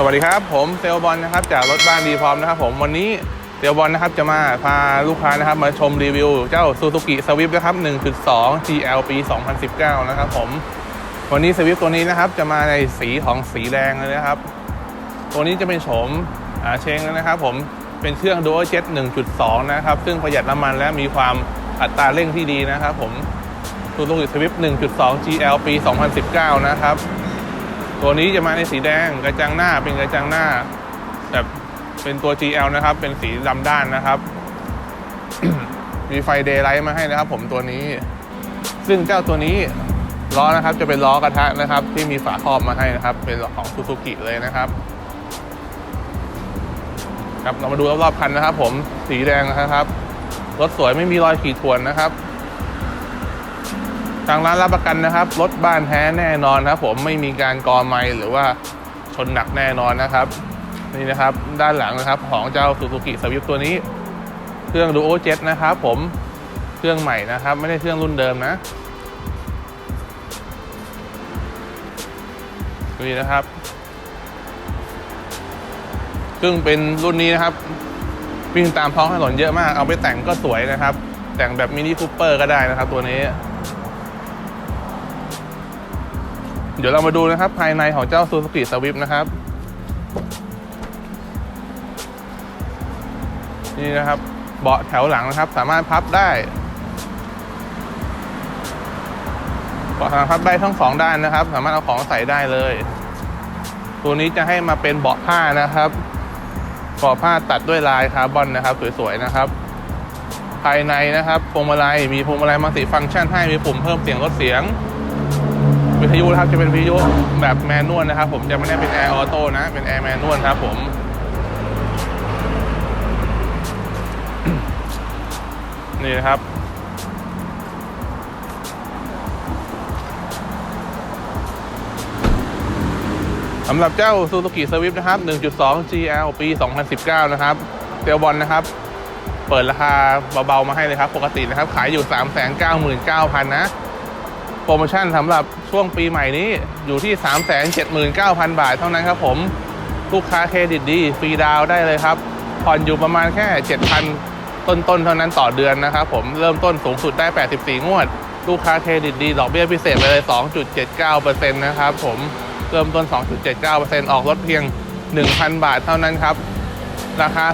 สวัสดีครับ ผมเซลบอลนะครับจากรถบ้านดีพร้อมนะครับผมวันนี้เซลบอลนะครับจะมาพาลูกค้านะครับมาชมรีวิวเจ้า Suzuki Swift นะครับ 1.2 GL ปี 2019 นะครับผมวันนี้ Swift ตัวนี้นะครับจะมาในสีของสีแดงเลยนะครับ ตัวนี้จะเป็นโฉมอาเชงนะครับ ผมเป็นเครื่อง Dual Jet 1.2 นะครับ ซึ่งประหยัดน้ำมันและมีความอัตราเร่งที่ดีนะครับ ผม Suzuki Swift 1.2 GL ปี 2019 นะครับ ตัวนี้จะมาในสีแดงกระจังหน้าเป็นกระจังหน้าแบบเป็นตัว GL นะครับ เป็นสีดำด้านนะครับ มีไฟเดย์ไลท์มาให้นะครับ ผมตัวนี้ ซึ่งเจ้าตัวนี้ล้อนะครับจะเป็นล้อกระทะนะครับ ที่มีฝาครอบมาให้นะครับ เป็นของซูซูกิเลยนะครับครับเรามาดูรอบๆคันนะครับ ผมสีแดงนะครับ รถสวยไม่มีรอยขีดข่วนนะครับ ทางร้านรับประกันนะครับ รถบ้านแท้แน่นอนครับ ผมไม่มีการกอไมหรือว่าชนหนักแน่นอนนะครับ นี่นะครับด้านหลังนะครับ ของเจ้า Suzuki Swift ตัวนี้ เครื่อง Duo Jet นะครับ ผมเครื่องใหม่นะครับ ไม่ได้เครื่องรุ่นเดิมนะนี่นะครับ ซึ่งเป็นรุ่นนี้นะครับวิ่งตามท้องถนนเยอะมาก เอาไปแต่งก็สวยนะครับ แต่งแบบมินิคูเปอร์ก็ได้นะครับ ตัวนี้ เดี๋ยวเรามาดูนะครับภายในของเจ้า Suzuki Swift นะครับ นี่นะครับเบาะแถวหลังนะครับ สามารถพับได้เบาะสามารถพับได้ทั้งสองด้านนะครับ สามารถเอาของใส่ได้เลย ตัวนี้จะให้มาเป็นเบาะผ้านะครับเบาะผ้าตัดด้วยลายคาร์บอนนะครับ สวยๆนะครับ ภายในนะครับพวงมาลัยมีพวงมาลัยมัลติฟังก์ชันให้มีปุ่มเพิ่มเสียงลดเสียง วิทยุนะครับจะเป็นวิทยุแบบแมนนวลนะครับ ผมจะไม่ได้เป็นแอร์ออโต้นะ เป็นแอร์แมนนวลครับผมนี่นะครับสำหรับเจ้า Suzuki Swift นะครับ 1.2 GL ปี 2019 นะครับเซลบอลนะครับ เปิดราคาเบา ๆ มาให้เลยครับ ปกตินะครับ ขายอยู่ 399,000 นะ โปรโมชั่นสำหรับช่วงปีใหม่นี้อยู่ที่ 379,000 บาทเท่านั้นครับผมลูกค้าเครดิตดีฟรีดาวได้เลยครับ ผ่อนอยู่ประมาณแค่ 7,000 ต้นๆ เท่านั้นต่อเดือนนะครับผมเริ่มต้นสูงสุดได้ 84 งวด ลูกค้าเครดิตดี ดอกเบี้ยพิเศษไปเลย 2.79%นะครับผมเริ่มต้น 2.79%ออกรถเพียง 1,000 บาทเท่านั้นครับ ราคา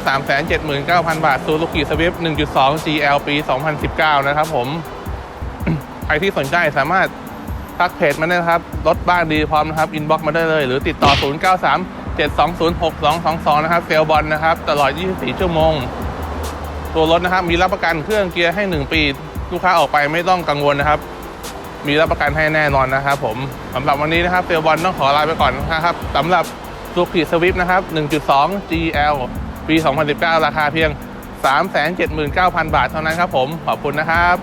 379,000 บาท Suzuki Swift 1.2 GL ปี 2019 นะครับผม ใครที่สนใจสามารถทักเพจมาได้นะครับ รถบ้านดีพร้อมนะครับ อินบ็อกซ์มาได้เลย หรือติดต่อ 093 720 6222 นะครับ เซลบอลนะครับ ตลอด 24 ชั่วโมง ตัวรถนะครับ มีรับประกันเครื่องเกียร์ให้ 1 ปี ลูกค้าออกไปไม่ต้องกังวลนะครับ มีรับประกันให้แน่นอนนะครับผมสำหรับวันนี้นะครับ เซลบอลต้องขอลาไปก่อนนะครับสำหรับ Suzuki Swift นะครับ 1.2 GL ปี 2019 ราคาเพียง 379,000 บาทเท่านั้นครับผม ขอบคุณนะครับ